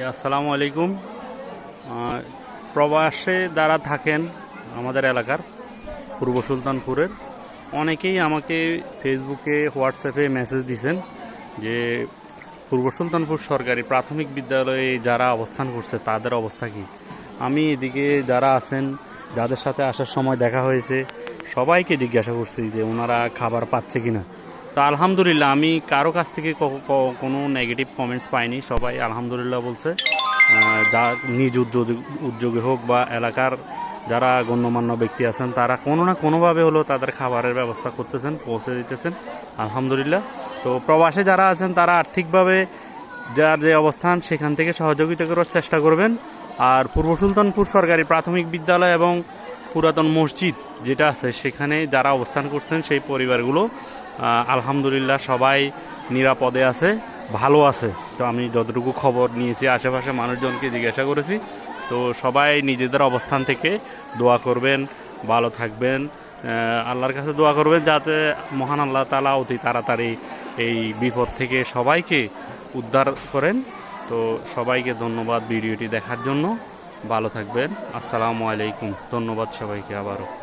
আসসালামু আলাইকুম। প্রবাসে যারা থাকেন আমাদের এলাকার, পূর্ব সুলতানপুরের, অনেকেই আমাকে ফেসবুকে হোয়াটসঅ্যাপে মেসেজ দিছেন যে, পূর্ব সুলতানপুর সরকারি প্রাথমিক বিদ্যালয়ে যারা অবস্থান করছে, তাদের অবস্থা কি? আমি এদিকে যারা আছেন, যাদের সাথে আসার সময় দেখা হয়েছে, সবাইকে জিজ্ঞাসা করছি যে, ওনারা খাবার পাচ্ছে কিনা। তো আলহামদুলিল্লাহ, আমি কারও কাছ থেকে কোনো নেগেটিভ কমেন্টস পাইনি, সবাই আলহামদুলিল্লাহ বলছে। যা নিজ উদ্যোগ, উদ্যোগে হোক বা এলাকার যারা গণ্যমান্য ব্যক্তি আছেন, তারা কোনো না কোনোভাবে হলেও তাদের খাবারের ব্যবস্থা করতেছেন, পৌঁছে দিতেছেন, আলহামদুলিল্লাহ। তো প্রবাসে যারা আছেন, তারা আর্থিকভাবে যার যে অবস্থান, সেখান থেকে সহযোগিতা করার চেষ্টা করবেন। আর পূর্ব সুলতানপুর সরকারি প্রাথমিক বিদ্যালয় এবং পুরাতন মসজিদ যেটা আছে, সেখানে যারা অবস্থান করছেন, সেই পরিবারগুলো আলহামদুলিল্লাহ সবাই নিরাপদে আছে, ভালো আছে। তো আমি যতটুকু খবর নিয়েছি, আশেপাশে মানুষজনকে জিজ্ঞাসা করেছি। তো সবাই নিজেদের অবস্থান থেকে দোয়া করবেন, ভালো থাকবেন। আল্লাহর কাছে দোয়া করবেন যাতে মহান আল্লাহ তালা অতি তাড়াতাড়ি এই বিপদ থেকে সবাইকে উদ্ধার করেন। তো সবাইকে ধন্যবাদ ভিডিওটি দেখার জন্য। ভালো থাকবেন। আসসালামু আলাইকুম। ধন্যবাদ সবাইকে আবারও।